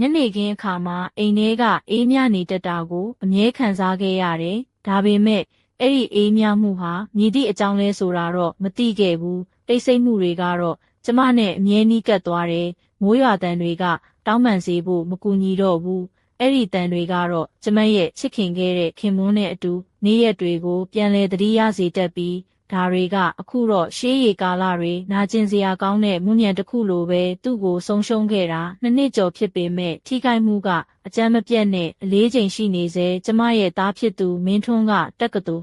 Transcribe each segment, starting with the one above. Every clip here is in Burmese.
ညနေခင်းအခါမှာအိမ်ထဲကအေးမြနေတတ်တာကိုအမြဲခံစားခဲ့ရတယ်။ဒါပေမဲ့အဲ့ဒီအေးမြမှုဟာမြည်သည့်အကြောင်းလဲဆိုတာတော့မသိခဲ့ဘူး။တိတ်ဆိတ်မှုတွေကတော့ကျမနဲ့အမြဲနီးကပ်သွားတယ်။မိုးရွာတန်တွေကတောင်းပန်စေဖို့မကူညီတော့ဘူး။အဲ့ဒီတန်တွေကတော့ကျမရဲ့ချစ်ခင်ခဲ့တဲ့ခင်မွန်းနဲ့အတူနေ့ရက်တွေကိုပြန်လဲသတိရစေတတ်ပြီး ဒါတွေကအခုတော့ရှေးရီကာလတွေနာကျင်စရာကောင်းတဲ့မှုညံတစ်ခုလိုပဲသူ့ကိုဆုံးရှုံးခဲ့တာနှစ်နှစ်ကျော်ဖြစ်ပေမဲ့ထိခိုက်မှုကအကြမ်းမပြတ်နဲ့အလေးချိန်ရှိနေစေကျမရဲ့သားဖြစ်သူမင်းထွန်းကတက်ကတူ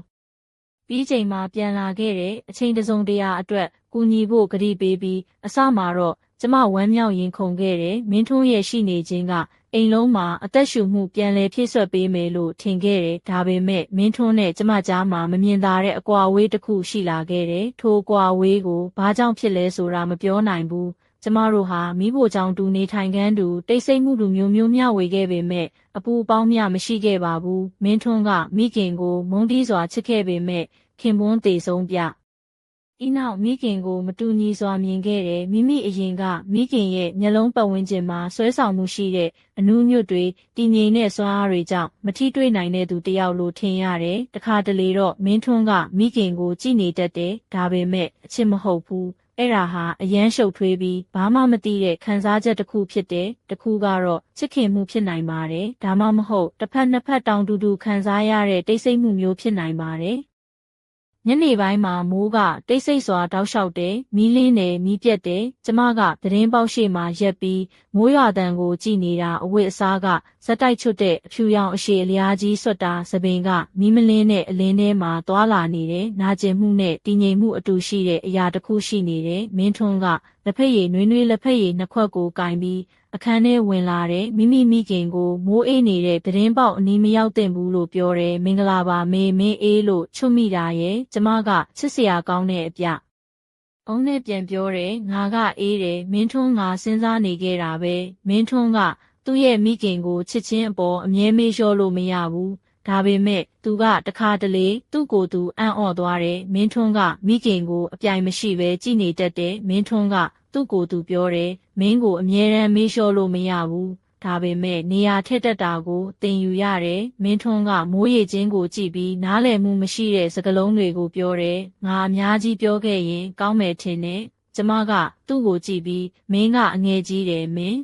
ပြီးချိန်မှာပြန်လာခဲ့တဲ့အချိန်တစုံတရာအတွက်ကူညီဖို့ကတိပေးပြီးအစမှာတော့ကျမဝမ်းမြောက်ရင်ခုန်ခဲ့တယ်မင်းထွန်းရဲ့ရှိနေခြင်းကအိမ်လုံးမှာအသက်ရှူမှုပြန်လည်ဖြည့်ဆွတ်ပေးမယ်လို့ထင်ခဲ့တယ်ဒါပေမဲ့မင်းထွန်းနဲ့ကျမကြားမှာမမြင်သာတဲ့အကွာအဝေးတစ်ခုရှိလာခဲ့တယ်ထိုအကွာအဝေးကိုဘာကြောင့်ဖြစ်လဲဆိုတာမပြောနိုင်ဘူး ကျမတို့ဟာမိဖို့ကြောင့်တူနေထိုင်ခန်းတူတိတ်ဆိတ်မှုလူမျိုးမျိုးမျှဝေခဲ့ပေမဲ့အပူအပေါင်းမျှမရှိခဲ့ပါဘူးမင်းထွန်းကမိခင်ကိုမုန်းတီးစွာချစ်ခဲ့ပေမဲ့ခင်ပွန်းတေဆုံးပြဤနောက်မိခင်ကိုမတူညီစွာမြင်ခဲ့တယ်မိမိအရင်ကမိခင်ရဲ့မျက်လုံးပတ်ဝန်းကျင်မှာဆွဲဆောင်မှုရှိတဲ့အနုညွတ်တွေတည်ငြိမ်တဲ့စွမ်းအားတွေကြောင့်မထိတွေ့နိုင်တဲ့သူတစ်ယောက်လိုထင်ရတယ်တခါတလေတော့မင်းထွန်းကမိခင်ကိုကြည်နေတတ်တယ်ဒါပေမဲ့အချစ်မဟုတ်ဘူး အဲ့ဒါဟာအယမ်းရှုပ်ထွေးပြီးဘာမှမသိတဲ့ခံစားချက်တစ်ခုဖြစ်တယ်တစ်ခုကတော့ချစ်ခင်မှုဖြစ်နိုင်ပါတယ်ဒါမှမဟုတ်တစ်ဖက်နှစ်ဖက်တောင်တူတူခံစားရတဲ့တိတ်ဆိတ်မှုမျိုးဖြစ်နိုင်ပါတယ်ညနေပိုင်းမှာမိုးကတိတ်ဆိတ်စွာတောက်လျှောက်တယ်မီးလင်းတယ်မီးပြက်တယ်ကျမကသတင်းပေါက်ရှိမှရက်ပြီးမိုးရွာတန်ကိုကြည်နေတာအဝတ်အစားက ဇက်တိုက်ချွတ်တဲ့အဖြူရောင်အရှည်အလျားကြီးဆွတ်တာသပင်ကမီးမလင်းတဲ့အလင်းထဲမှာသွာလာနေတယ်နာကျင်မှုနဲ့တည်ငြိမ်မှုအတူရှိတဲ့အရာတစ်ခုရှိနေတယ်မင်းထွန်းကလက်ဖက်ရည်နွေးနွေးလက်ဖက်ရည်နှစ်ခွက်ကိုကင်ပြီးအခန်းထဲဝင်လာတဲ့မိမိမိခင်ကိုမိုးအေးနေတဲ့သတင်းပေါက်အနီးမရောက်တင်ဘူးလို့ပြောတယ်မင်္ဂလာပါမေမင်းအေးလို့ချွတ်မိတာရဲ့ကျမကချစ်စရာကောင်းတဲ့အပြအုံးနဲ့ပြန်ပြောတယ်ငါကအေးတယ်မင်းထွန်းငါစဉ်းစားနေခဲ့တာပဲမင်းထွန်းက သူ့ရဲ့မိခင်ကိုချစ်ချင်းအပေါ်အမြဲမေးလျှော့လို့မရဘူးဒါပေမဲ့သူကတခါတလေသူ့ကိုယ်သူအံ့ဩသွားတယ်မင်းထွန်းကမိခင်ကိုအပြိုင်မရှိပဲကြည်နေတတ်တယ်မင်းထွန်းကသူ့ကိုယ်သူပြောတယ်မင်းကိုအမြဲတမ်းမေးလျှော့လို့မရဘူးဒါပေမဲ့နေရာထက်တက်တာကိုတင်ယူရတယ်မင်းထွန်းကမိုးရေချင်းကိုကြည့်ပြီးနားလည်မှုမရှိတဲ့စကားလုံးတွေကိုပြောတယ်ငါအများကြီးပြောခဲ့ရင်ကောင်းမယ်ထင်တယ်ကျမကသူ့ကိုကြည့်ပြီးမင်းကအငယ်ကြီးတယ်မင်း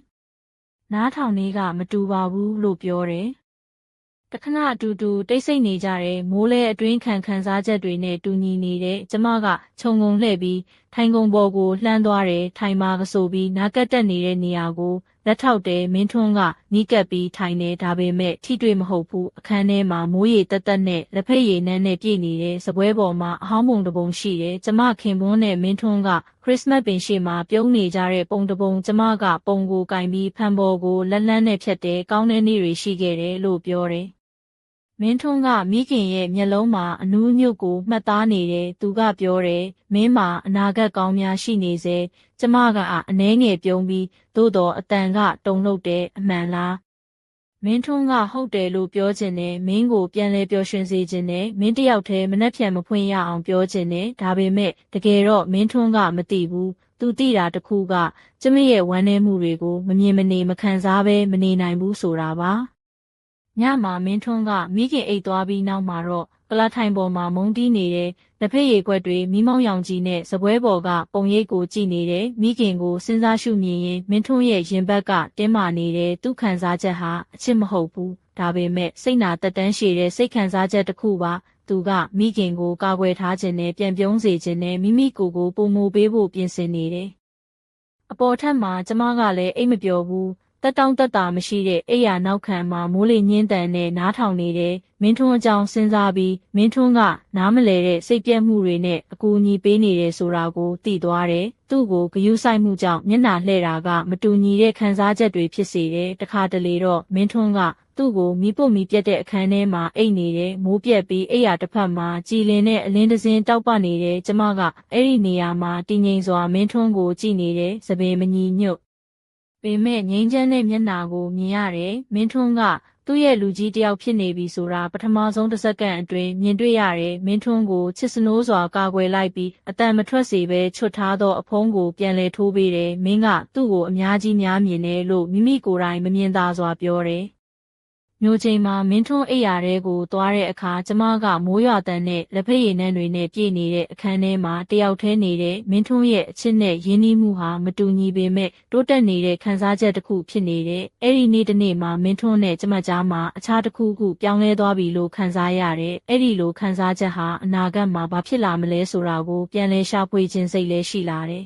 နားထောင်လေးကမတူပါဘူးလို့ပြောတယ်တခဏအတူတူတိတ်ဆိတ်နေကြတဲ့မိုးလဲအတွင်းခံခံစားချက်တွေနဲ့တူညီနေတဲ့ကျမကခြုံငုံလှဲ့ပြီးထိုင်ကုန်ပေါ်ကိုလှမ်းသွားတယ်ထိုင်မာကဆိုပြီးနာကတ်တက်နေတဲ့နေရာကို လက်ထောက်တယ်မင်းထွန်းကနီးကပ်ပြီးထိုင်နေဒါပေမဲ့ထိတွေ့မဟုတ်ဘူးအခန်းထဲမှာမိုးရေတက်တက်နဲ့လက်ဖက်ရည်နှမ်းနဲ့ပြည့်နေတဲ့စပွဲပေါ်မှာအဟောင်းပုံတစ်ပုံရှိတယ်ကျမခင်ပွန်းနဲ့မင်းထွန်းကခရစ်စမတ်ပင်ရှိမှာပြုံးနေကြတဲ့ပုံတစ်ပုံကျမကပုံကိုကင်ပြီးဖန်ပေါ်ကိုလက်လန်းနဲ့ဖြတ်တယ်ကောင်းတဲ့နေ့တွေရှိခဲ့တယ်လို့ပြောတယ် မင်းထွန်းကမိခင်ရဲ့မျက်လုံးမှာအနူးညွတ်ကိုမှတ်သားနေတယ်သူကပြောတယ်မင်းမှာအနာဂတ်ကောင်းများရှိနေစေကျမကအနှဲငယ်ပြုံးပြီးသို့တော်အတန်ကတုံလှုပ်တယ်အမှန်လားမင်းထွန်းကဟုတ်တယ်လို့ပြောခြင်းနဲ့မင်းကိုပြန်လဲပျော်ရွှင်စေခြင်းနဲ့မင်းတယောက်တည်းမနှက်ဖြန်မဖွင့်ရအောင်ပြောခြင်းနဲ့ဒါပေမဲ့တကယ်တော့မင်းထွန်းကမသိဘူးသူသိတာတခုကကျမရဲ့ဝမ်းနည်းမှုတွေကိုမမြင်မနေမခံစားဘဲမနေနိုင်ဘူးဆိုတာပါ ညမှာမင်းထွန်းကမိခင်အိတ်သွားပြီးနောက်မှာတော့ကလာထိုင်ပေါ်မှာမုံတီးနေတဲ့လက်ဖက်ရည်ခွက်တွေမိမောင်းရောင်ကြီးနဲ့စပွဲပေါ်ကပုံရိပ်ကိုကြည့်နေတဲ့မိခင်ကိုစဉ်းစားရှုမြင်ရင်မင်းထွန်းရဲ့ရင်ဘက်ကတင်းမာနေတဲ့သူ့ခံစားချက်ဟာအချစ်မဟုတ်ဘူးဒါပေမဲ့စိတ်နာတက်တန်းရှည်တဲ့စိတ်ခံစားချက်တစ်ခုပါသူကမိခင်ကိုကာကွယ်ထားခြင်းနဲ့ပြန်ပြုံးစေခြင်းနဲ့မိမိကိုယ်ကိုပုံမူပေးဖို့ပြင်ဆင်နေတယ်အပေါ်ထက်မှာကျမကလည်းအိတ်မပြောဘူး တက်တောင့်တက်တာမရှိတဲ့အိယာနောက်ခံမှာမိုးလေညင်းတန်နဲ့နားထောင်နေတဲ့မင်းထွန်းအကြောင်းစဉ်းစားပြီးမင်းထွန်းကနားမလဲတဲ့စိတ်ပြက်မှုတွေနဲ့အကူအညီပေးနေတယ်ဆိုတာကိုသိသွားတယ်။သူ့ကိုဂယုစိုက်မှုကြောင့်မျက်နှာလှဲ့တာကမတူညီတဲ့ခံစားချက်တွေဖြစ်စေတယ်။တခါတလေတော့မင်းထွန်းကသူ့ကိုမီးပုတ်မီးပြက်တဲ့အခန်းထဲမှာအိတ်နေတယ်မိုးပြက်ပြီးအိယာတစ်ဖက်မှာကြည်လင်တဲ့အလင်းတစင်းတောက်ပနေတယ်ကျမကအဲ့ဒီနေရာမှာတည်ငြိမ်စွာမင်းထွန်းကိုကြည့်နေတယ်သပင်မညီညွတ် ပေမဲ့ငိမ့်ချမ်းတဲ့မျက်နှာကိုမြင်ရတယ်မင်းထွန်းကသူ့ရဲ့လူကြီးတယောက်ဖြစ်နေပြီဆိုတာပထမဆုံးတစ်စက္ကန့်အတွင်းမြင်တွေ့ရတယ်မင်းထွန်းကိုချစ်စနိုးစွာကာကွယ်လိုက်ပြီးအတန်မထွက်စေဘဲချွတ်ထားသောအဖုံးကိုပြန်လဲထိုးပေးတယ်မင်းကသူ့ကိုအများကြီးများမြင်တယ်လို့မိမိကိုယ်တိုင်မမြင်သာစွာပြောတယ် မျိုးချိန်မှာမင်းထွန်းအိယာတဲကိုသွားတဲ့အခါကျမကမိုးရွာတန်နဲ့လက်ဖက်ရည်နှံတွေနဲ့ပြည့်နေတဲ့အခန်းထဲမှာတယောက်တည်းနေတဲ့မင်းထွန်းရဲ့အချစ်နဲ့ရင်းနှီးမှုဟာမတူညီပေမဲ့တိုးတက်နေတဲ့ခံစားချက်တစ်ခုဖြစ်နေတဲ့အဲ့ဒီနေ့တစ်နေ့မှာမင်းထွန်းနဲ့ကျမကြားမှာအခြားတစ်ခုခုပြောင်းလဲသွားပြီလို့ခံစားရတယ်အဲ့ဒီလိုခံစားချက်ဟာအနာဂတ်မှာဘာဖြစ်လာမလဲဆိုတာကိုပြန်လဲရှာဖွေခြင်းစိတ်လည်းရှိလာတယ်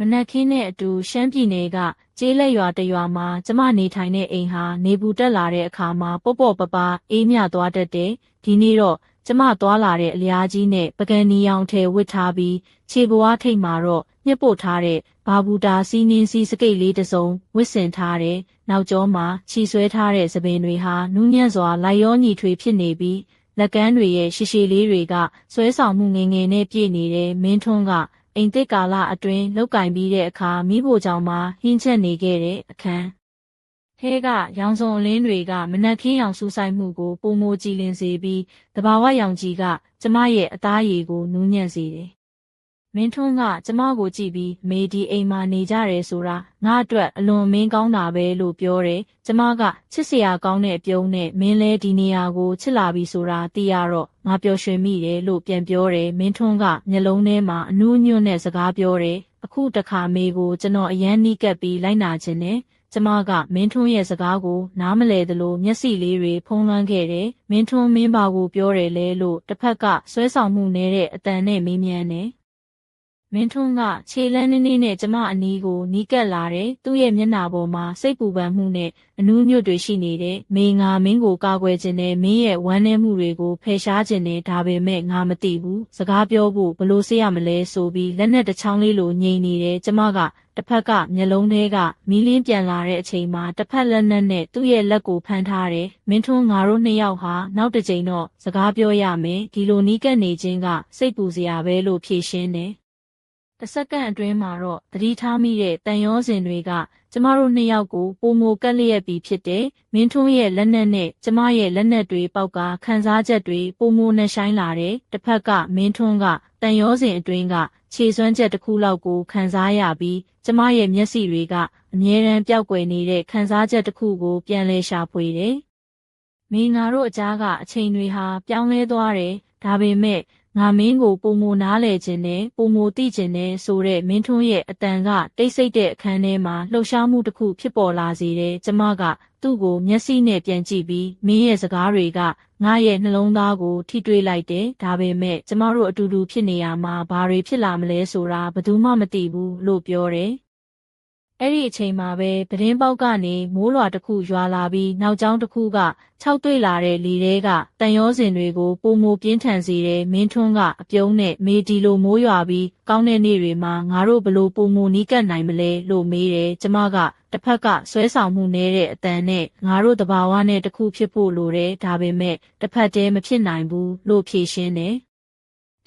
မနက်ခင်းနဲ့အတူရှမ်းပြည်နယ်ကကျေးလက်ရွာတရွာမှာကျမနေထိုင်တဲ့အိမ်ဟာနေပူတက်လာတဲ့အခါမှာပေါ့ပေါ့ပပအေးမြသွားတတ်တယ်။ဒီနေ့တော့ကျမသွားလာတဲ့အလျားကြီးနဲ့ပကံနီရောင်ထဲဝစ်ထားပြီးခြေပွားထိတ်မှာတော့ညှစ်ပို့ထားတဲ့ဘာဘူတာစီးနင်းစီစကိတ်လေးတစ်စုံဝစ်စင်ထားတယ်။နောက်ကျောမှာခြီဆွဲထားတဲ့သပင်တွေဟာနူးညံ့စွာလိုက်ရောညီထွေဖြစ်နေပြီးလက်ကမ်းတွေရဲ့ရှည်ရှည်လေးတွေကဆွဲဆောင်မှုငယ်ငယ်နဲ့ပြည့်နေတဲ့မင်းထွန်းက အိမ်တစ်ကာလအတွင်းလောက်ကင်ပြီးတဲ့အခါမိဖို့ကြောင့်မှဟင်းချက်နေခဲ့တဲ့အခန်းထဲကရောင်စုံအလင်းတွေကမနက်ခင်းရောင်စူးဆိုင်မှုကိုပုံမိုကြည်လင်စေပြီးတဘာဝရောင်ကြီးကကျမရဲ့အသားရည်ကိုနူးညံ့စေတယ် မင်းထွန်းကကျမကိုကြည့်ပြီးမေဒီအိမ်မှာနေကြတယ်ဆိုတာငါအတွက်အလွန်မင်းကောင်းတာပဲလို့ပြောတယ်။ကျမကချစ်စရာကောင်းတဲ့အပြုံးနဲ့မင်းလဲဒီနေရာကိုချစ်လာပြီဆိုတာသိရတော့ငါပျော်ရွှင်မိတယ်လို့ပြန်ပြောတယ်။မင်းထွန်းကမျက်လုံးထဲမှာအနူးညွတ်နဲ့စကားပြောတယ်။အခုတခါမေကိုကျွန်တော်အရန်နီးကပ်ပြီးလိုက်နာခြင်းနဲ့ကျမကမင်းထွန်းရဲ့စကားကိုနားမလဲသလိုမျက်စိလေးတွေဖုံးလွှမ်းခဲ့တယ်။မင်းထွန်းမင်းပါကိုပြောတယ်လေလို့တစ်ဖက်ကဆွဲဆောင်မှုနေတဲ့အတန်နဲ့မေးမြန်းတယ်။ မင်းထွန်းကခြေလန်းနေနေနဲ့ကျမအနီးကိုနီးကပ်လာတယ်။သူ့ရဲ့မျက်နှာပေါ်မှာစိတ်ပူပန်မှုနဲ့အနူးညွတ်တွေရှိနေတဲ့မေငါမင်းကိုကာကွယ်ခြင်းနဲ့မင်းရဲ့ဝမ်းနည်းမှုတွေကိုဖယ်ရှားခြင်းနဲ့ဒါပေမဲ့ငါမသိဘူး။စကားပြောဖို့ဘလို့စေရမလဲဆိုပြီးလက်နဲ့တစ်ချောင်းလေးလိုငြိမ်နေတယ်။ကျမကတစ်ဖက်ကမျက်လုံးထဲကမီးလင်းပြန်လာတဲ့အချိန်မှာတစ်ဖက်လက်နက်နဲ့သူ့ရဲ့လက်ကိုဖမ်းထားတယ်။မင်းထွန်းငါတို့နှစ်ယောက်ဟာနောက်တစ်ချိန်တော့စကားပြောရမယ်။ဒီလိုနီးကပ်နေခြင်းကစိတ်ပူစရာပဲလို့ဖြေရှင်းတယ်။ တစ်စက္ကန့်အတွင်းမှာတော့သတိထားမိတဲ့တန်ရောစင်တွေက ကျမတို့နှစ်ယောက်ကိုပုံမကက်လျက်ပြီးဖြစ်တဲ့မင်းထွန်းရဲ့လက်နက်နဲ့ကျမရဲ့လက်နက်တွေပေါက်ကခန်းစားချက်တွေပုံမနဲ့ဆိုင်လာတဲ့တစ်ဖက်ကမင်းထွန်းကတန်ရောစင်အတွင်းကခြေစွမ်းချက်တစ်ခုလောက်ကိုခန်းစားရပြီးကျမရဲ့မျက်စိတွေကအမြဲတမ်းပျောက်ကွယ်နေတဲ့ခန်းစားချက်တစ်ခုကိုပြန်လဲရှာဖွေတယ်။မင်းငါတို့အကြားကအချိန်တွေဟာပြောင်းလဲသွားတယ်ဒါပေမဲ့ ငါမင်းကိုပုံမနားလဲခြင်းနဲ့ပုံမသိခြင်းနဲ့ဆိုတဲ့မင်းထွန်းရဲ့အတန်ကတိတ်ဆိတ်တဲ့အခန်းထဲမှာလှုပ်ရှားမှုတစ်ခုဖြစ်ပေါ်လာစေတယ်ကျမကသူ့ကိုမျက်စိနဲ့ပြန်ကြည့်ပြီးမင်းရဲ့စကားတွေကငါရဲ့နှလုံးသားကိုထိတွေ့လိုက်တယ်ဒါပေမဲ့ကျမတို့အတူတူဖြစ်နေရမှာဘာတွေဖြစ်လာမလဲဆိုတာဘယ်သူမှမသိဘူးလို့ပြောတယ် အဲ့ဒီအချိန်မှာပဲပဒင်းပေါက်ကနေမိုးလွာတစ်ခုရွာလာပြီးနောက်ကျောင်းတစ်ခုကခြောက်တွေ့လာတဲ့လေထဲကတန်ရောစင်တွေကိုပုံမိုပြင်းထန်စေတဲ့မင်းထွန်းကအပြုံးနဲ့မေဒီလိုမိုးရွာပြီးကောင်းတဲ့နေ့တွေမှာငါတို့ဘလို့ပုံမိုနီးကပ်နိုင်မလဲလို့မေးတယ်ကျမကတစ်ဖက်ကဆွဲဆောင်မှုနေတဲ့အတန်နဲ့ငါတို့တဘာဝနဲ့တခုဖြစ်ဖို့လိုတယ်ဒါပေမဲ့တစ်ဖက်တည်းမဖြစ်နိုင်ဘူးလို့ဖြေရှင်းတယ်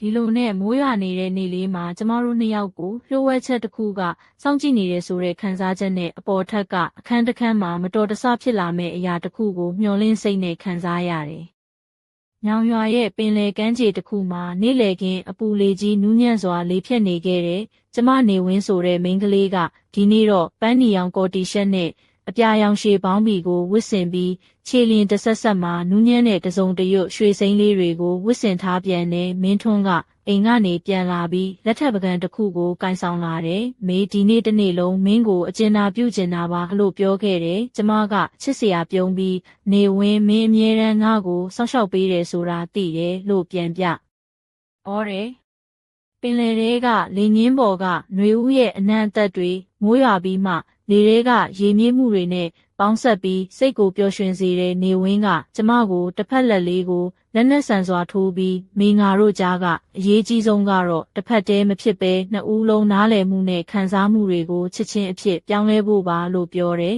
ဒီလိုနဲ့မိုးရွာနေတဲ့နေ့လေးမှာကျမတို့နှစ်ယောက်ကိုလျှို့ဝှက်ချက်တစ်ခုကစောင့်ကြည့်နေတဲ့ဆိုတဲ့ခံစားချက်နဲ့အပေါ်ထက်ကအခန်းတစ်ခန်းမှာမတော်တဆဖြစ်လာမယ့်အရာတစ်ခုကိုမျှော်လင့်စိတ်နဲ့ခံစားရတယ်။ညောင်ရွာရဲ့ပင်လယ်ကမ်းခြေတစ်ခုမှာနေ့လယ်ခင်းအပူလေကြီးနူးညံ့စွာလေဖြတ်နေခဲ့တဲ့ကျမနေဝင်းဆိုတဲ့မိန်းကလေးကဒီနေ့တော့ပန်းနီရောင်ကော်တီရှက်နဲ့ အပြာရောင်ရှည်ပေါင်းဘီကိုဝစ်စင်ပြီးခြေလျင်တဆက်ဆက်မှာနူးညံ့တဲ့တစုံတရွတ်ရွှေစိမ်းလေးတွေကိုဝစ်စင်ထားပြန်တဲ့မင်းထွန်းကအိမ်ကနေပြန်လာပြီးလက်ထပ်ပကံတစ်ခုကိုကင်ဆောင်လာတယ်။မေဒီနေ့တစ်နေ့လုံးမင်းကိုအကျဉ်းသာပြုကျင်တာပါလို့ပြောခဲ့တယ်။ကျမကချစ်စရာပြုံးပြီးနေဝင်းမင်းအမြဲတမ်းငါ့ကိုစောင့်ရှောက်ပေးတယ်ဆိုတာသိတယ်လို့ပြန်ပြ။ဩတယ်ပင်လယ်ထဲကလေငင်းပေါ်ကຫນွေဦးရဲ့အနံ့အသက်တွေမိုးရွာပြီးမှ လေတွေကရေမြင့်မှုတွေနဲ့ပေါင်းဆက်ပြီးစိတ်ကိုပျော်ရွှင်စေတဲ့နေဝင်းကကျမကိုတစ်ဖက်လက်လေးကိုလက်နက်ဆန်စွာထိုးပြီးမိငါတို့ကြားကအရေးကြီးဆုံးကတော့တစ်ဖက်တည်းမဖြစ်ပဲနှစ်ဦးလုံးနားလည်မှုနဲ့ခံစားမှုတွေကိုချစ်ချင်းအဖြစ်ပြောင်းလဲဖို့ပါလို့ပြောတယ်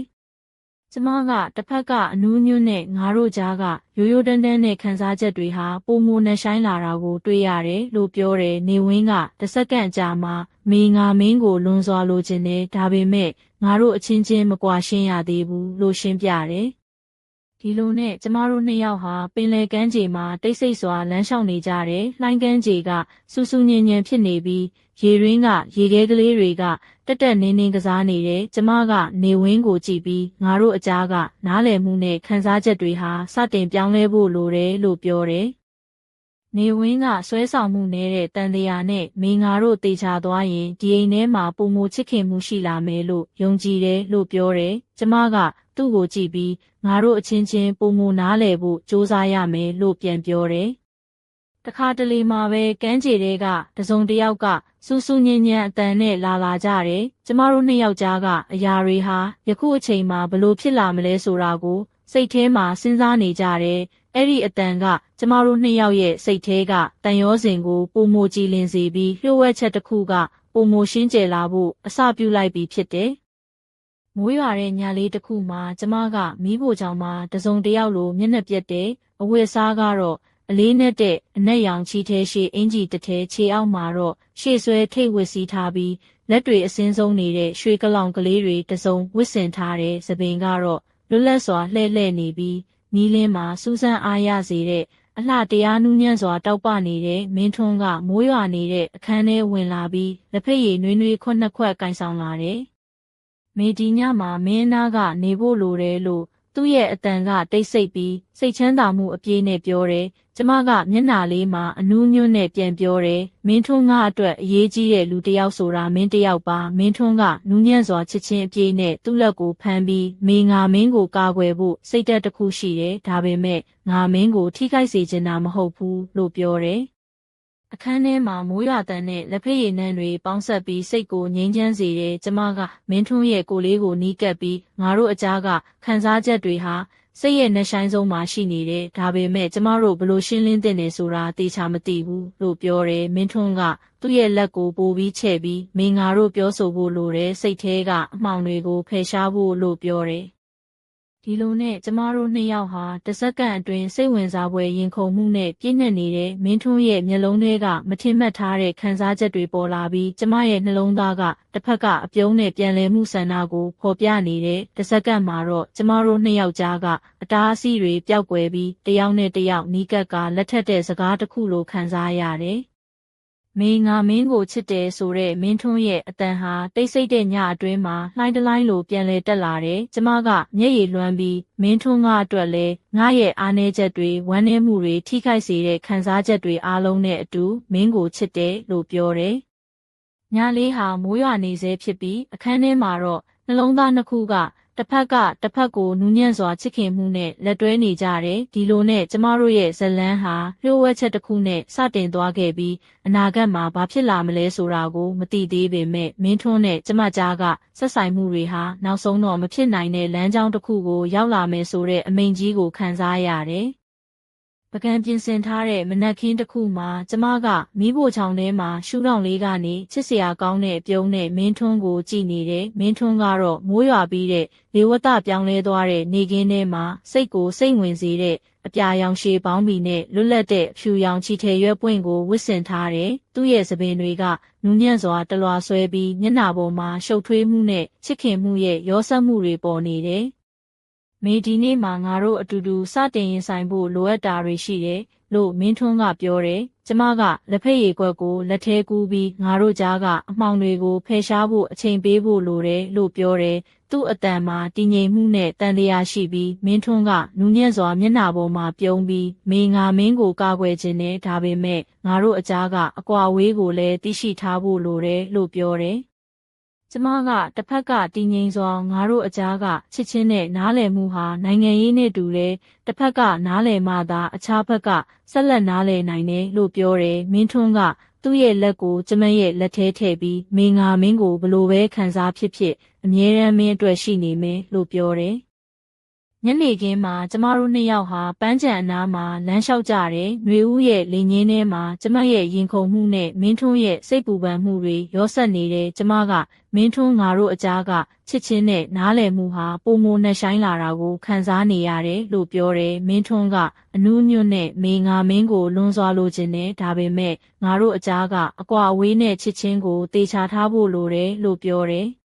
ကျမကတစ်ဖက်ကအနူးညွတ်နဲ့ငါတို့ကြားကရိုးရိုးတန်းတန်းနဲ့ခံစားချက်တွေဟာပုံမနဲ့ဆိုင်လာတာကိုတွေ့ရတယ်လို့ပြောတယ်နေဝင်းကတစ်စက္ကန့်ကြာမှမေငါမင်းကိုလွန်စွာလိုချင်တယ်ဒါပေမဲ့ငါတို့အချင်းချင်းမကွာရှင်းရသေးဘူးလို့ရှင်းပြတယ်ဒီလိုနဲ့ကျမတို့နှစ်ယောက်ဟာပင်လယ်ကမ်းခြေမှာတိတ်ဆိတ်စွာလမ်းလျှောက်နေကြတယ်။လှိုင်းကမ်းခြေကစူးစူးညံ့ညံ့ဖြစ်နေပြီး ရေရင်းကရေခဲကလေးတွေကတက်တက်နင်းနင်းကစားနေတယ်။ကျမကနေဝင်းကိုကြည့်ပြီးငါတို့အကြားကနားလည်မှုနဲ့ခံစားချက်တွေဟာစတင်ပြောင်းလဲဖို့လိုတယ်လို့ပြောတယ်။နေဝင်းကဆွဲဆောင်မှုနေတဲ့တန်တရာနဲ့မိငါတို့တေချာသွားရင်ဒီအိမ်ထဲမှာပုံမချစ်ခင်မှုရှိလာမယ်လို့ယုံကြည်တယ်လို့ပြောတယ်။ကျမကသူ့ကိုကြည့်ပြီးငါတို့အချင်းချင်းပုံမနားလည်ဖို့စူးစမ်းရမယ်လို့ပြန်ပြောတယ်။ တခါတလေမှာပဲကမ်းခြေတဲကတစုံတစ်ယောက်ကစူးစူးညံ့ညံ့အတန်နဲ့လာလာကြတယ်။ကျမတို့နှစ်ယောက်ကြားကအရာတွေဟာယခုအချိန်မှာဘလို့ဖြစ်လာမလဲဆိုတာကိုစိတ်ထဲမှာစဉ်းစားနေကြတယ်။အဲ့ဒီအတန်ကကျမတို့နှစ်ယောက်ရဲ့စိတ်ထဲကတန်ရောစဉ်ကိုပုံမကြည်လင်စေပြီးလျှို့ဝှက်ချက်တစ်ခုကပုံမရှင်းကျယ်လာဖို့အစပြုလိုက်ပြီးဖြစ်တယ်။မိုးရွာတဲ့ညလေးတစ်ခုမှာကျမကမီးဖိုချောင်မှာတစုံတစ်ယောက်လိုမျက်နှာပြက်တယ်။အဝတ်စားကတော့ အလေးနဲ့တဲ့အနက်ရောင်ချီထဲရှေအင်ကြီးတစ်ထဲခြေအောက်မှာတော့ရှေ့ဆွဲထိတ်ဝစ်စီးထားပြီးလက်တွေအစင်းဆုံးနေတဲ့ရွှေကလောင်ကလေးတွေတစုံဝစ်စင်ထားတဲ့သပင်ကတော့လွတ်လပ်စွာလှဲ့လှဲ့နေပြီးမီးလင်းမှာစူးစမ်းအားရစေတဲ့အလှတရားနူးညံ့စွာတောက်ပနေတဲ့မင်းထွန်းကမိုးရွာနေတဲ့အခန်းထဲဝင်လာပြီးလက်ဖက်ရည်နွေးနွေးခွက်နှစ်ခွက်ကင်ဆောင်လာတယ်။မေဒီညမှာမင်းနာကနေဖို့လိုတယ်လို့ သူ့ရဲ့အတန်ကတိတ်ဆိတ်ပြီးစိတ်ချမ်းသာမှုအပြည့်နဲ့ပြောတယ်။ကျမကမျက်နှာလေးမှာအနူးညွတ်နဲ့ပြန်ပြောတယ်။မင်းထွန်းကအတွက်အရေးကြီးတဲ့လူတစ်ယောက်ဆိုတာမင်းတစ်ယောက်ပါ။မင်းထွန်းကနူးညံ့စွာချစ်ချင်းအပြည့်နဲ့သူ့လက်ကိုဖမ်းပြီးမေငါမင်းကိုကာကွယ်ဖို့စိတ်သက်တစ်ခုရှိတယ်။ဒါပေမဲ့ငါမင်းကိုထိခိုက်စေချင်တာမဟုတ်ဘူးလို့ပြောတယ်။ အခန်းထဲမှာမိုးရွာတန်နဲ့လက်ဖက်ရည်နှမ်းတွေပေါင်းဆက်ပြီးစိတ်ကိုငြိမ်းချမ်းစေတယ်။ကျမကမင်းထွန်းရဲ့ကိုလေးကိုနီးကပ်ပြီးငါတို့အကြားကခံစားချက်တွေဟာစိတ်ရဲ့နှဆိုင်ဆုံးမှာရှိနေတယ်။ဒါပေမဲ့ကျမတို့ဘလို့ရှင်းလင်းတဲ့နေဆိုတာတေချာမသိဘူးလို့ပြောတယ်။မင်းထွန်းကသူ့ရဲ့လက်ကိုပိုးပြီးချဲ့ပြီးမင်းငါတို့ပြောဆိုဖို့လိုတယ်။စိတ်ထဲကအမှောင်တွေကိုဖယ်ရှားဖို့လို့ပြောတယ်။ ဒီလိုနဲ့ကျမတို့နှစ်ယောက်ဟာတစ်စက္ကန့်အတွင်းစိတ်ဝင်စားဖွယ်ရင်ခုန်မှုနဲ့ပြည့်နှက်နေတဲ့မင်းထွန်းရဲ့မျက်လုံးထဲကမထင်မှတ်ထားတဲ့ခံစားချက်တွေပေါ်လာပြီးကျမရဲ့နှလုံးသားကတစ်ဖက်ကအပြုံးနဲ့ပြန်လည်မှုဆန္ဒကိုဖော်ပြနေတဲ့တစ်စက္ကန့်မှာတော့ကျမတို့နှစ်ယောက်ကြားကအတားအဆီးတွေပျောက်ကွယ်ပြီးတယောက်နဲ့တယောက်နီးကပ်ကလက်ထက်တဲ့စကားတစ်ခုလိုခံစားရတယ် မင်းငါမင်းကိုချစ်တယ်ဆိုတဲ့မင်းထွန်းရဲ့အတန်ဟာတိတ်ဆိတ်တဲ့ညအတွင်းမှာလှိုင်းတလိုင်းလိုပြန်လဲတက်လာတယ်။ကျမကမျက်ရည်လွှမ်းပြီးမင်းထွန်းကအတွက်လဲငါရဲ့အားနည်းချက်တွေဝမ်းနည်းမှုတွေထိခိုက်စေတဲ့ခံစားချက်တွေအားလုံးနဲ့အတူမင်းကိုချစ်တယ်လို့ပြောတယ်။ညလေးဟာမိုးရွာနေစေဖြစ်ပြီးအခန်းထဲမှာတော့နှလုံးသားနှစ်ခုက တစ်ဖက်ကတစ်ဖက်ကိုနူးညံ့စွာချစ်ခင်မှုနဲ့လက်တွဲနေကြတယ်ဒီလိုနဲ့ကျမတို့ရဲ့ဇလန်းဟာလျှို့ဝှက်ချက်တစ်ခုနဲ့စတင်သွားခဲ့ပြီးအနာဂတ်မှာဘာဖြစ်လာမလဲဆိုတာကိုမသိသေးပေမဲ့မင်းထွန်းနဲ့ကျမကြားကဆက်ဆိုင်မှုတွေဟာနောက်ဆုံးတော့မဖြစ်နိုင်တဲ့လမ်းကြောင်းတစ်ခုကိုရောက်လာမယ်ဆိုတဲ့အမိန့်ကြီးကိုခံစားရတယ် ပကံပြင်ဆင်ထားတဲ့မနက်ခင်းတစ်ခုမှာကျမကမီးဖိုချောင်ထဲမှာရှူးတောင်လေးကနေချစ်စရာကောင်းတဲ့ပြုံးနဲ့မင်းထွန်းကိုကြည့်နေတယ်။မင်းထွန်းကတော့မိုးရွာပြီးတဲ့လေဝတပြောင်းလဲသွားတဲ့နေကင်းထဲမှာစိတ်ကိုစိတ်ဝင်စေတဲ့အပြာရောင်ရှည်ပေါင်းဘီနဲ့လွတ်လပ်တဲ့ဖြူရောင်ချီထည်ရွက်ပွင့်ကိုဝစ်ဆင်ထားတယ်။သူ့ရဲ့သပင်တွေကနူးညံ့စွာတလွာဆွဲပြီးမျက်နှာပေါ်မှာရှုပ်ထွေးမှုနဲ့ချစ်ခင်မှုရဲ့ရောစက်မှုတွေပေါ်နေတယ်။ မေဒီနေ့မှာငါတို့အတူတူစတင်ရင်ဆိုင်ဖို့လိုအပ်တာတွေရှိတယ်လို့မင်းထွန်းကပြောတယ်။ကျမကလက်ဖက်ရည်ခွက်ကိုလက်ထဲကူးပြီးငါတို့ကြားကအမှောင်တွေကိုဖယ်ရှားဖို့အချိန်ပေးဖို့လိုတယ်လို့ပြောတယ်။သူ့အတန်မှာတည်ငြိမ်မှုနဲ့တန်တရားရှိပြီးမင်းထွန်းကနူးညံ့စွာမျက်နှာပေါ်မှာပြုံးပြီးမေငါမင်းကိုကာကွယ်ခြင်းနဲ့ဒါပေမဲ့ငါတို့အကြားကအကွာဝေးကိုလည်းသိရှိထားဖို့လိုတယ်လို့ပြောတယ်။ ကျမကတစ်ဖက်ကတည်ငြိမ်စွာငါတို့အကြားကချစ်ချင်းနဲ့နားလည်မှုဟာနိုင်ငံရေးနဲ့တူတယ်တစ်ဖက်ကနားလည်မှသာအခြားဘက်ကဆက်လက်နားလည်နိုင်တယ်လို့ပြောတယ်မင်းထွန်းကသူ့ရဲ့လက်ကိုကျမရဲ့လက်ထဲထည့်ပြီးမင်းငါမင်းကိုဘလို့ပဲခံစားဖြစ်ဖြစ်အမြဲတမ်းမင်းအတွက်ရှိနေမယ်လို့ပြောတယ် ညနေခင်းမှာကျမတို့နှစ်ယောက်ဟာပန်းချံအနားမှာလမ်းလျှောက်ကြတယ်။နှွေဦးရဲ့လင်ငင်းထဲမှာကျမရဲ့ရင်ခုန်မှုနဲ့မင်းထွန်းရဲ့စိတ်ပူပန်မှုတွေရောဆက်နေတယ်။ကျမကမင်းထွန်းငါတို့အကြားကချစ်ချင်းနဲ့နားလည်မှုဟာပုံမနဲ့ဆိုင်လာတာကိုခံစားနေရတယ်လို့ပြောတယ်။မင်းထွန်းကအနူးညွတ်နဲ့မေငါမင်းကိုလွန်စွာလိုချင်တယ်။ဒါပေမဲ့ငါတို့အကြားကအကွာအဝေးနဲ့ချစ်ချင်းကိုတေချာထားဖို့လိုတယ်လို့ပြောတယ်။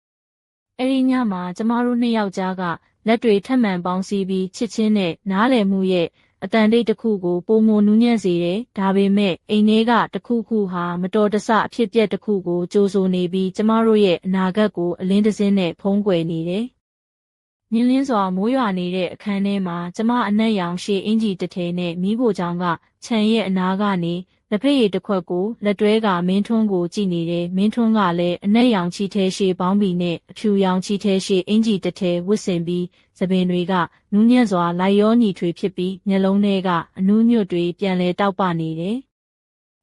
မအဲ့ဒီညမှာကျမတို့နှစ်ယောက်ကြားက လက်တွေထပ်မံပေါင်းစည်းပြီးချစ်ချင်းနဲ့နားလည်မှုရဲ့အတန်တိတ်တစ်ခုကိုပုံမနူးညံ့စေတယ်။ဒါပေမဲ့အိမ်ထဲကတစ်ခုခုဟာမတော်တဆအဖြစ်ပြက်တစ်ခုကိုကြိုးဆိုနေပြီးကျမတို့ရဲ့အနာဂတ်ကိုအလင်းတစင်းနဲ့ဖုံးကွယ်နေတယ်။မြင်းလင်းစွာမိုးရွာနေတဲ့အခန်းထဲမှာကျမအနက်ရောင်ရှေအင်ကြီးတစ်ထည်နဲ့မိဖို့ချောင်းကခြံရဲ့အနားကနေ လက်ဖက်ရည်တစ်ခွက်ကိုလက်တွဲကမင်းထွန်းကိုကြည့်နေတယ်မင်းထွန်းကလည်းအနက်ရောင်ချီထဲရှေပေါင်းပြီးနဲ့အဖြူရောင်ချီထဲရှေအင်ကြီးတစ်ထဲဝစ်စင်ပြီးသပင်တွေကနူးညံ့စွာလိုက်ရောညီထွေဖြစ်ပြီးမျက်လုံးထဲကအနူးညွတ်တွေပြန်လဲတောက်ပနေတယ်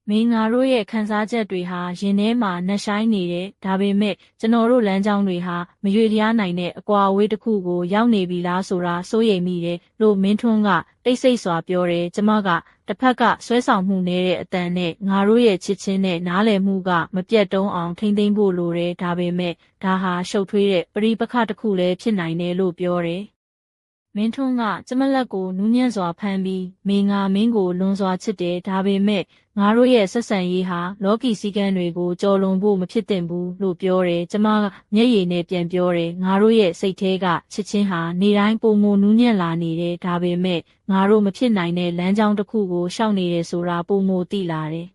မင်းငါတို့ရဲ့ခန်းစားချက်တွေဟာရင်ထဲမှာနှဆိုင်နေတယ်ဒါပေမဲ့ကျွန်တော်တို့လမ်းကြောင်းတွေဟာမရွေတရားနိုင်တဲ့အကွာအဝေးတစ်ခုကိုရောက်နေပြီလားဆိုတာစိုးရိမ်မိတယ်လို့မင်းထွန်းကတိတ်ဆိတ်စွာပြောတယ်ကျမကတစ်ဖက်ကဆွဲဆောင်မှုနေတဲ့အတန်နဲ့ငါတို့ရဲ့ချစ်ချင်းနဲ့နားလည်မှုကမပြတ်တုံးအောင်ထိမ့်သိမ့်ဖို့လိုတယ်ဒါပေမဲ့ဒါဟာရှုပ်ထွေးတဲ့ပရိပခတစ်ခုလည်းဖြစ်နိုင်တယ်လို့ပြောတယ်မင်းထွန်းကကျမလက်ကိုနူးညံ့စွာဖမ်းပြီးမေငါမင်းကိုလွန်စွာချစ်တယ်ဒါပေမဲ့ ငါတို့ရဲ့ဆက်ဆံရေးဟာလော်ကီစည်းကမ်းတွေကိုကြော်လွန်ဖို့မဖြစ်သင့်ဘူးလို့ပြောတယ်ကျမကမျက်ရည်နဲ့ပြန်ပြောတယ်ငါတို့ရဲ့စိတ်ထဲကချစ်ချင်းဟာနေတိုင်းပုံမနူးညံ့လာနေတယ်ဒါပေမဲ့ငါတို့မဖြစ်နိုင်တဲ့လမ်းကြောင်းတစ်ခုကိုရှောက်နေတယ်ဆိုတာပုံမသိလာတယ်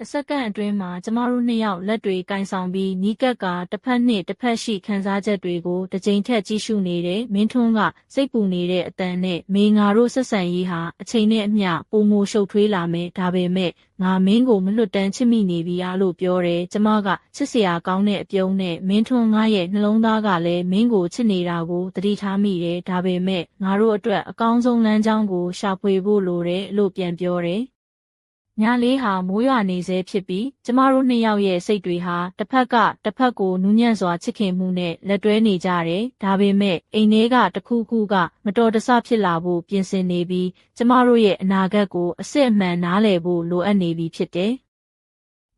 တစ်စက္ကန့်အတွင်းမှာကျမတို့နှစ်ယောက်လက်တွေကင်ဆောင်ပြီးနီးကပ်ကတစ်ဖက်နှင့်တစ်ဖက်ရှိခန်းစားချက်တွေကိုတစ်ကြိမ်ထက်ကြည့်ရှုနေတယ်မင်းထွန်းကစိတ်ပူနေတဲ့အတန်နဲ့မေငါတို့ဆက်ဆံရေးဟာအချိန်နဲ့အမျှပုံမရှုပ်ထွေးလာမယ်ဒါပေမဲ့ငါမင်းကိုမလွတ်တမ်းချစ်မိနေပြီအားလို့ပြောတယ်ကျမကချစ်စရာကောင်းတဲ့အပြုံးနဲ့မင်းထွန်းငါရဲ့နှလုံးသားကလည်းမင်းကိုချစ်နေတာကိုသတိထားမိတယ်ဒါပေမဲ့ငါတို့အတွက်အကောင်းဆုံးလမ်းကြောင်းကိုရှာဖွေဖို့လိုတယ်လို့ပြန်ပြောတယ် ညလေးဟာမိုးရွာနေစေဖြစ်ပြီးကျမတို့နှစ်ယောက်ရဲ့စိတ်တွေဟာတစ်ဖက်ကတစ်ဖက်ကိုနူးညံ့စွာချစ်ခင်မှုနဲ့လက်တွဲနေကြတယ်။ဒါပေမဲ့အိမ်ထဲကတစ်ခုခုကမတော်တဆဖြစ်လာဖို့ပြင်ဆင်နေပြီးကျမတို့ရဲ့အနာဂတ်ကိုအစစ်အမှန်နားလည်ဖို့လိုအပ်နေပြီဖြစ်တယ်။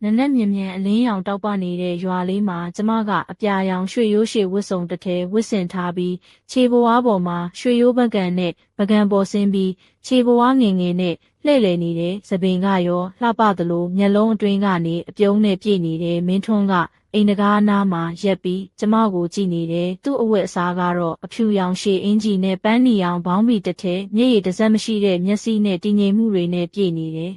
နက်နက်မြင်မြန်အလင်းရောင်တောက်ပနေတဲ့ရွာလေးမှာကျမကအပြာရောင်ရွှေရိုးရှည်ဝတ်စုံတစ်ထည်ဝတ်ဆင်ထားပြီးခြေပွားပေါ်မှာရွှေရိုးပကံနဲ့ပကံပေါ်ဆင်းပြီးခြေပွားငင်ငယ်နဲ့လှည့်လည်နေတဲ့သပင်ကရောလှပသလိုမျက်လုံးအတွင်းကနေအပြုံးနဲ့ပြည့်နေတဲ့မင်းထွန်းကအိမ်တကားနားမှာရက်ပြီးကျမကိုကြည့်နေတယ်သူ့အဝတ်အစားကတော့အဖြူရောင်ရှည်အင်ဂျီနဲ့ပန်းနီရောင်ဘောင်းဘီတစ်ထည်မျက်ရည်တစ်စက်မရှိတဲ့မျက်စိနဲ့တည်ငြိမ်မှုတွေနဲ့ပြည့်နေတယ်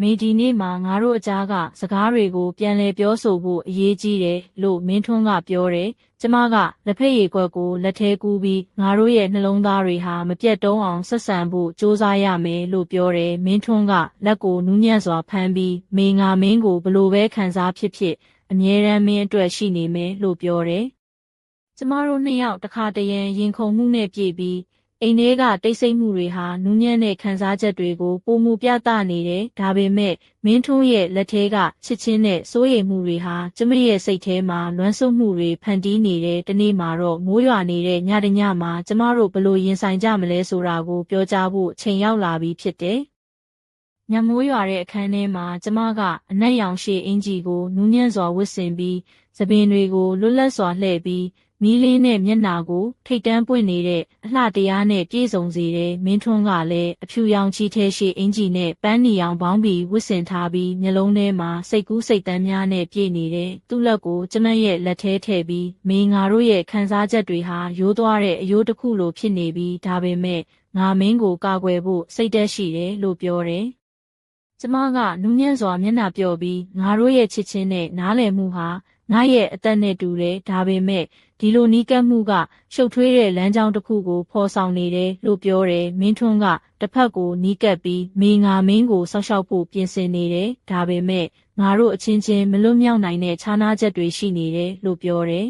မေဒီနေ့မှာငါတို့အကြားကစကားတွေကိုပြန်လည်ပြောဆိုဖို့အရေးကြီးတယ်လို့မင်းထွန်းကပြောတယ်။ကျမကလက်ဖက်ရည်ခွက်ကိုလက်ထဲကူးပြီးငါတို့ရဲ့နှလုံးသားတွေဟာမပြတ်တုံးအောင်ဆက်ဆံဖို့ကြိုးစားရမယ်လို့ပြောတယ်။မင်းထွန်းကလက်ကိုနူးညံ့စွာဖမ်းပြီးမေငါမင်းကိုဘလို့ပဲခံစားဖြစ်ဖြစ်အမြဲတမ်းမင်းအတွက်ရှိနေမယ်လို့ပြောတယ်။ကျမတို့နှစ်ယောက်တခါတရံရင်ခုန်မှုနဲ့ပြည့်ပြီး အိမ်ထဲကတိတ်ဆိတ်မှုတွေဟာနူးညံ့တဲ့ခံစားချက်တွေကိုပုံမူပြသနေတယ်။ဒါပေမဲ့မင်းထွန်းရဲ့လက်ထဲကချစ်ချင်းနဲ့စိုးရိမ်မှုတွေဟာကျမရဲ့စိတ်ထဲမှာလွမ်းဆွမှုတွေဖန်တီးနေတဲ့တနေ့မှာတော့မိုးရွာနေတဲ့ညတညမှာကျမတို့ဘလို့ရင်ဆိုင်ကြမလဲဆိုတာကိုပြောကြားဖို့ချိန်ရောက်လာပြီဖြစ်တယ်။ညမိုးရွာတဲ့အခန်းထဲမှာကျမကအနက်ရောင်ရှည်အင်ဂျီကိုနူးညံ့စွာဝတ်ဆင်ပြီးသပင်တွေကိုလွတ်လပ်စွာလှည့်ပြီး မီးလေးနဲ့မျက်နာကို ထိတ်တန်းပွင့်နေတဲ့အလှတရားနဲ့ပြည့်စုံစေတဲ့မင်းထွန်းကလည်းအဖြူရောင်ချီထဲရှိအင်ဂျီနဲ့ပန်းနီရောင်ဘောင်းဘီဝစ်ဆင်ထားပြီးမျက်လုံးထဲမှာစိတ်ကူးစိတ်တမ်းများနဲ့ပြည့်နေတဲ့သူ့လက်ကိုကျမရဲ့လက်ထဲထည့်ပြီးမင်းငါတို့ရဲ့ခံစားချက်တွေဟာရိုးသွားတဲ့အယိုးတစ်ခုလိုဖြစ်နေပြီးဒါပေမဲ့ငါမင်းကိုကာကွယ်ဖို့စိတ်သက်ရှိတယ်လို့ပြောတယ်ကျမကနူးညံ့စွာမျက်နှာပြော့ပြီးငါတို့ရဲ့ချစ်ချင်းနဲ့နားလည်မှုဟာ ငါရဲ့အသက်နဲ့တူတယ်ဒါပေမဲ့ဒီလိုနီးကပ်မှုကရှုပ်ထွေးတဲ့လမ်းကြောင်းတစ်ခုကိုဖော်ဆောင်နေတယ်လို့ပြောတယ်မင်းထွန်းကတစ်ဖက်ကိုနီးကပ်ပြီးမေငါမင်းကိုဆောက်ရှောက်ဖို့ပြင်ဆင်နေတယ်ဒါပေမဲ့ငါတို့အချင်းချင်းမလွတ်မြောက်နိုင်တဲ့ခြားနားချက်တွေရှိနေတယ်လို့ပြောတယ်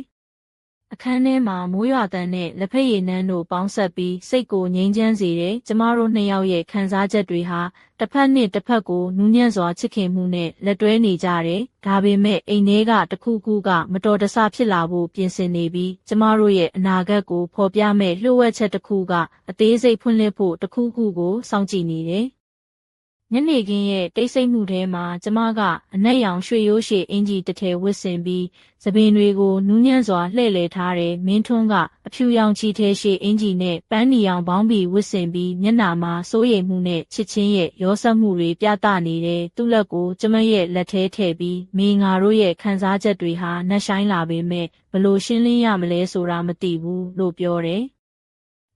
အခန်းထဲမှာမိုးရွာတန်းနဲ့လက်ဖက်ရည်နှမ်းတို့ပေါင်းဆက်ပြီးစိတ်ကိုငြိမ်းချမ်းစေတယ်။ကျမတို့နှစ်ယောက်ရဲ့ခံစားချက်တွေဟာတစ်ဖက်နဲ့တစ်ဖက်ကိုနူးညံ့စွာချစ်ခင်မှုနဲ့လက်တွဲနေကြတယ်။ဒါပေမဲ့အိမ်ထဲကတခုခုကမတော်တဆဖြစ်လာဖို့ပြင်ဆင်နေပြီးကျမတို့ရဲ့အနာဂတ်ကိုဖော်ပြမဲ့လျှို့ဝှက်ချက်တစ်ခုကအသေးစိတ်ဖွင့်လှစ်ဖို့တခုခုကိုစောင့်ကြည့်နေတယ်။ ညနေခင်းရဲ့တိတ်ဆိတ်မှုထဲမှာကျမကအနက်ရောင်ရွှေရိုးရှည်အင်ကြီးတစ်ထည်ဝတ်ဆင်ပြီးသပင်တွေကိုနူးညံ့စွာလှည့်လည်ထားတဲ့မင်းထွန်းကအဖြူရောင်ချီထဲရှည်အင်ကြီးနဲ့ပန်းနီရောင်ဘောင်းဘီဝတ်ဆင်ပြီးမျက်နှာမှာစိုးရိမ်မှုနဲ့ချစ်ချင်းရဲ့ရောစက်မှုတွေပြသနေတဲ့သူ့လက်ကိုကျမရဲ့လက်ထဲထည့်ပြီးမိငါတို့ရဲ့ခံစားချက်တွေဟာနှက်ဆိုင်လာပေမဲ့ဘလို့ရှင်းလင်းရမလဲဆိုတာမသိဘူးလို့ပြောတယ်။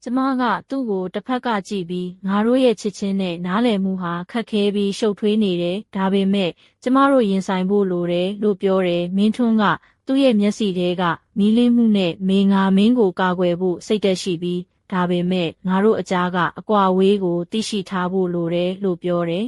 ကျမကသူ့ကိုတစ်ဖက်ကကြည့်ပြီးငါတို့ရဲ့ချစ်ချင်းနဲ့နားလည်မှုဟာခက်ခဲပြီးရှုပ်ထွေးနေတယ်ဒါပေမဲ့ကျမတို့ရင်ဆိုင်ဖို့လိုတယ်လို့ပြောတယ်မင်းထွန်းကသူ့ရဲ့မျက်စိထဲကမီးလင်းမှုနဲ့မေငါမင်းကိုကာကွယ်ဖို့စိတ်သက်ရှိပြီးဒါပေမဲ့ငါတို့အကြားကအကွာဝေးကိုသိရှိထားဖို့လိုတယ်လို့ပြောတယ်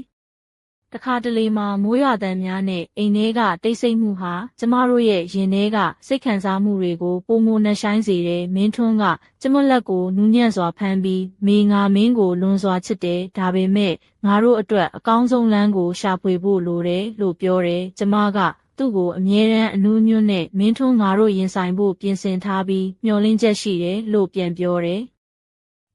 တခါတလေမှာမိုးရွာတမ်းများနဲ့အိမ်ထဲကတိတ်ဆိတ်မှုဟာကျမတို့ရဲ့ရင်ထဲကစိတ်ခံစားမှုတွေကိုပုံမနှဆိုင်စေတယ်မင်းထွန်းကကျမလက်ကိုနူးညံ့စွာဖမ်းပြီးမေငါမင်းကိုလွန်စွာချစ်တယ်ဒါပေမဲ့ငါတို့အတွက်အကောင်းဆုံးလမ်းကိုရှာဖွေဖို့လိုတယ်လို့ပြောတယ်ကျမကသူ့ကိုအမြဲတမ်းအနူးညွတ်နဲ့မင်းထွန်းငါတို့ရင်ဆိုင်ဖို့ပြင်ဆင်ထားပြီးမျှော်လင့်ချက်ရှိတယ်လို့ပြန်ပြောတယ်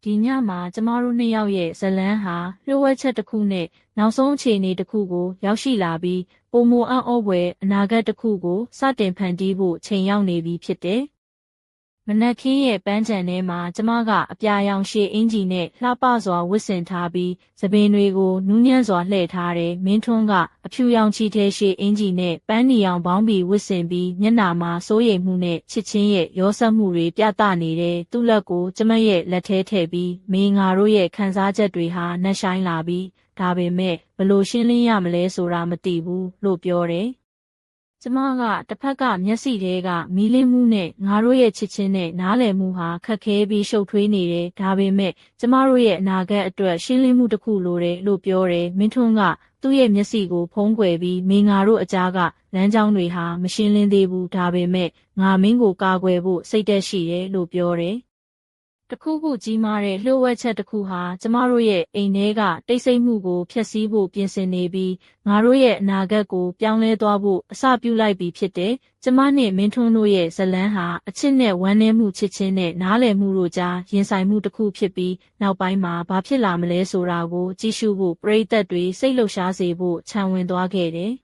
ဒီညမှာကျမတို့နှစ်ယောက်ရဲ့ဇလန်းဟာလျှို့ဝှက်ချက်တစ်ခုနဲ့နောက်ဆုံးအခြေအနေတစ်ခုကိုရောက်ရှိလာပြီးပုံမအံ့ဩဖွယ်အနာဂတ်တစ်ခုကိုစတင်ဖန်တီးဖို့ချိန်ရောက်နေပြီဖြစ်တယ်။ မနက်ခင်းရဲ့ပန်းချံထဲမှာကျမကအပြာရောင်ရှည်အင်ဂျီနဲ့လှပစွာဝတ်ဆင်ထားပြီးသပင်တွေကိုနူးညံ့စွာလှည့်ထားတယ်။မင်းထွန်းကအဖြူရောင်ချီထဲရှည်အင်ဂျီနဲ့ပန်းနီရောင်ဘောင်းဘီဝတ်ဆင်ပြီးမျက်နှာမှာစိုးရိမ်မှုနဲ့ချစ်ချင်းရဲ့ရောစက်မှုတွေပြသနေတဲ့သူ့လက်ကိုကျမရဲ့လက်ထဲထည့်ပြီးမင်းငါတို့ရဲ့ခံစားချက်တွေဟာနှက်ဆိုင်လာပြီးဒါပေမဲ့ဘလို့ရှင်းလင်းရမလဲဆိုတာမသိဘူးလို့ပြောတယ်။ ကျမကတစ်ဖက်ကမျက်စိထဲကမီးလင်းမှုနဲ့ငါတို့ရဲ့ချစ်ချင်းနဲ့နားလည်မှုဟာခက်ခဲပြီးရှုပ်ထွေးနေတယ်ဒါပေမဲ့ကျမတို့ရဲ့အနာဂတ်အတွက်ရှင်းလင်းမှုတစ်ခုလိုတယ်လို့ပြောတယ်မင်းထွန်းကသူ့ရဲ့မျက်စိကိုဖုံးကွယ်ပြီးမိငါတို့အကြားကလမ်းကြောင်းတွေဟာမရှင်းလင်းသေးဘူးဒါပေမဲ့ငါမင်းကိုကာကွယ်ဖို့စိတ်သက်ရှိတယ်လို့ပြောတယ် တခုခုကြီးမားတဲ့လှုပ်ဝက်ချက်တစ်ခုဟာကျမတို့ရဲ့အိမ်ထဲကတိတ်ဆိတ်မှုကိုဖျက်ဆီးဖို့ပြင်ဆင်နေပြီးငါတို့ရဲ့အနာဂတ်ကိုပြောင်းလဲသွားဖို့အစပြုလိုက်ပြီးဖြစ်တယ်။ကျမနဲ့မင်းထွန်းတို့ရဲ့ဇလန်းဟာအချစ်နဲ့ဝမ်းနည်းမှုချစ်ချင်းနဲ့နားလည်မှုတို့ကြားရင်ဆိုင်မှုတစ်ခုဖြစ်ပြီးနောက်ပိုင်းမှာဘာဖြစ်လာမလဲဆိုတာကိုကြည့်ရှုဖို့ပရိသတ်တွေစိတ်လှုပ်ရှားစေဖို့ခြံဝင်သွားခဲ့တယ်။